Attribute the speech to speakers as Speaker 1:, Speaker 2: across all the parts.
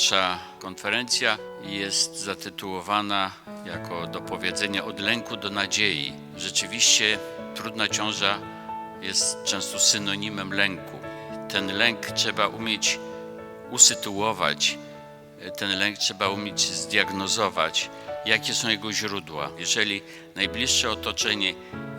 Speaker 1: Nasza konferencja jest zatytułowana jako do powiedzenia od lęku do nadziei. Rzeczywiście trudna ciąża jest często synonimem lęku. Ten lęk trzeba umieć usytuować, ten lęk trzeba umieć zdiagnozować, jakie są jego źródła. Jeżeli najbliższe otoczenie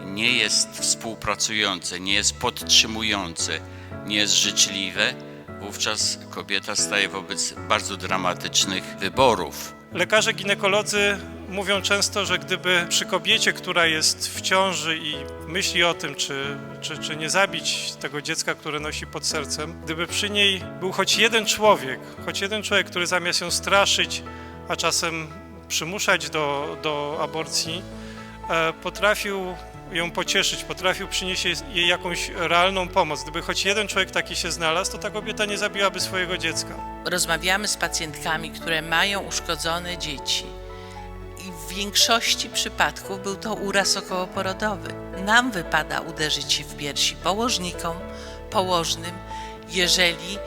Speaker 1: nie jest współpracujące, nie jest podtrzymujące, nie jest życzliwe, wówczas kobieta staje wobec bardzo dramatycznych wyborów.
Speaker 2: Lekarze ginekolodzy mówią często, że gdyby przy kobiecie, która jest w ciąży i myśli o tym, czy, czy, czy nie zabić tego dziecka, które nosi pod sercem, gdyby przy niej był choć jeden człowiek, choć jeden człowiek, który zamiast ją straszyć, a czasem przymuszać do, do aborcji, e, potrafił ją pocieszyć, potrafił przynieść jej- jakąś realną pomoc. Gdyby choć jeden człowiek taki się znalazł, to ta kobieta nie zabiłaby swojego dziecka.
Speaker 3: rozmawiamy z pacjentkami, które mają uszkodzone dzieci. I w większości przypadków był to uraz okołoporodowy. Nam wypada uderzyć się w piersi położnikom, położnym, jeżeli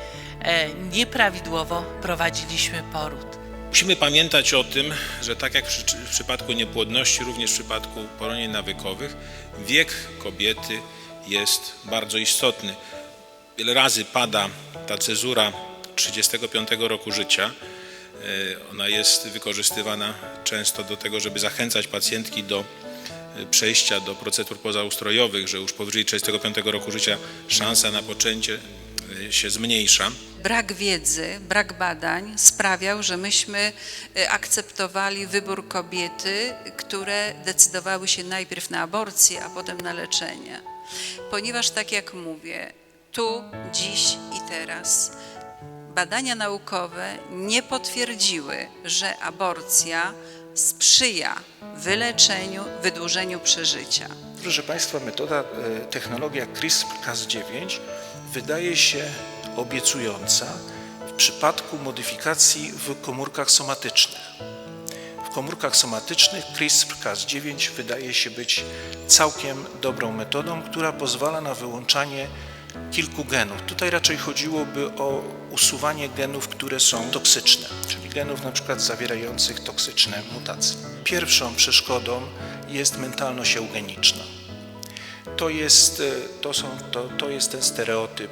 Speaker 3: e, nieprawidłowo prowadziliśmy poród.
Speaker 4: Musimy pamiętać o tym, że tak jak w przypadku niepłodności, również w przypadku poronień nawykowych, wiek kobiety jest bardzo istotny. Wiele razy pada ta cezura 35 roku życia. E, Ona jest wykorzystywana często do tego, żeby zachęcać pacjentki do e, przejścia do procedur pozaustrojowych, że już powyżej 35 roku życia szansa na poczęcie e, się zmniejsza.
Speaker 5: Brak wiedzy, brak badań sprawiał, że myśmy y, akceptowali wybór kobiety, które decydowały się najpierw na aborcję, a potem na leczenie. Ponieważ, tak jak mówię, tu, dziś i teraz badania naukowe nie potwierdziły, że aborcja sprzyja wyleczeniu, wydłużeniu przeżycia.
Speaker 6: Proszę Państwa, metoda, e, technologia CRISPR-Cas9 wydaje się obiecująca w przypadku modyfikacji w komórkach somatycznych. W komórkach somatycznych CRISPR-Cas9 wydaje się być całkiem dobrą metodą, która pozwala na wyłączanie kilku genów. Tutaj raczej chodziłoby o usuwanie genów, które są toksyczne, czyli genów na przykład zawierających toksyczne mutacje. Pierwszą przeszkodą jest mentalność eugeniczna. To jest, e, to, są, to, to jest ten stereotyp,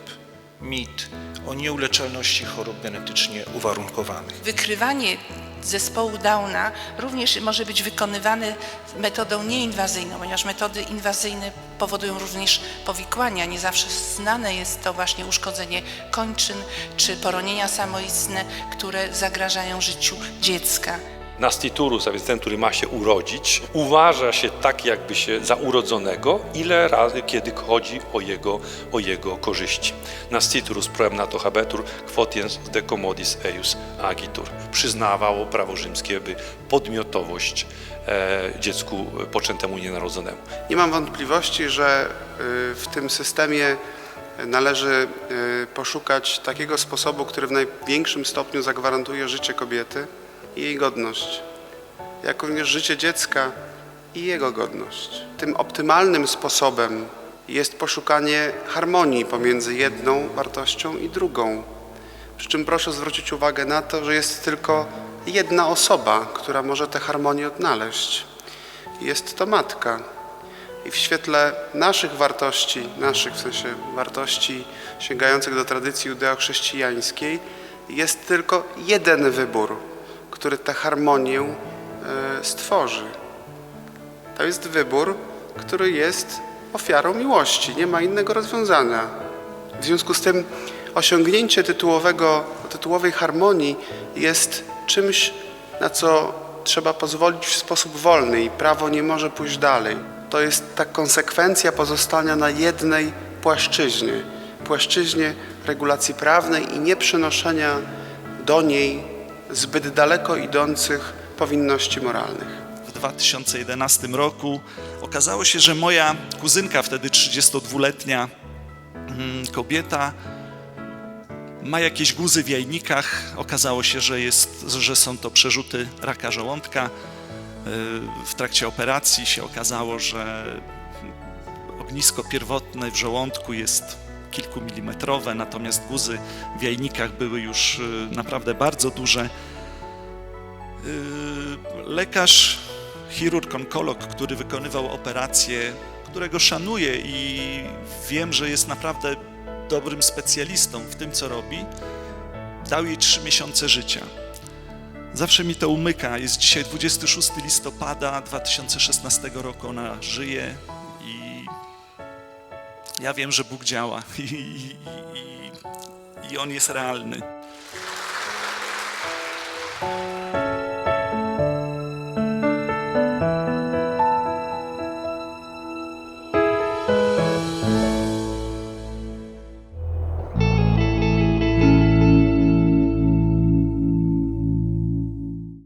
Speaker 6: mit o nieuleczalności chorób genetycznie uwarunkowanych.
Speaker 7: Wykrywanie zespołu Downa również może być wykonywane metodą nieinwazyjną, ponieważ metody inwazyjne powodują również powikłania. Nie zawsze znane jest to właśnie uszkodzenie kończyn czy poronienia samoistne, które zagrażają życiu dziecka.
Speaker 8: Nasciturus, a więc ten, który ma się urodzić, uważa się tak jakby się za urodzonego, ile razy, kiedy chodzi o jego, o jego korzyści. Nasciturus proem nato habetur, quotiens de commodis eius agitur. Przyznawało prawo rzymskie, by podmiotowość e, dziecku poczętemu nienarodzonemu.
Speaker 9: Nie mam wątpliwości, że y, w tym systemie należy y, poszukać takiego sposobu, który w największym stopniu zagwarantuje życie kobiety i jej godność, jak również życie dziecka i jego godność. Tym optymalnym sposobem jest poszukanie harmonii pomiędzy jedną wartością i drugą. Przy czym proszę zwrócić uwagę na to, że jest tylko jedna osoba, która może tę harmonię odnaleźć. Jest to matka. I w świetle naszych wartości, naszych w sensie wartości sięgających do tradycji judeo-chrześcijańskiej, jest tylko jeden wybór, który tę harmonię e, stworzy. To jest wybór, który jest ofiarą miłości. Nie ma innego rozwiązania. W związku z tym osiągnięcie tytułowego, tytułowej harmonii jest czymś, na co trzeba pozwolić w sposób wolny i prawo nie może pójść dalej. To jest ta konsekwencja pozostania na jednej płaszczyźnie, płaszczyźnie regulacji prawnej i nie przenoszenia do niej zbyt daleko idących powinności moralnych.
Speaker 10: w 2011 roku okazało się, że moja kuzynka, wtedy 32-letnia mm, kobieta, ma jakieś guzy w jajnikach. Okazało się, że, jest, że są to przerzuty raka żołądka. Yy, W trakcie operacji się okazało, że ognisko pierwotne w żołądku jest kilkumilimetrowe, natomiast guzy w jajnikach były już y, naprawdę bardzo duże. Y, Lekarz, chirurg, onkolog, który wykonywał operację, którego szanuję i wiem, że jest naprawdę dobrym specjalistą w tym, co robi, dał jej trzy miesiące życia. Zawsze mi to umyka. Jest dzisiaj 26 listopada 2016 roku. Ona żyje ja wiem, że Bóg działa i, i, i, i On jest realny.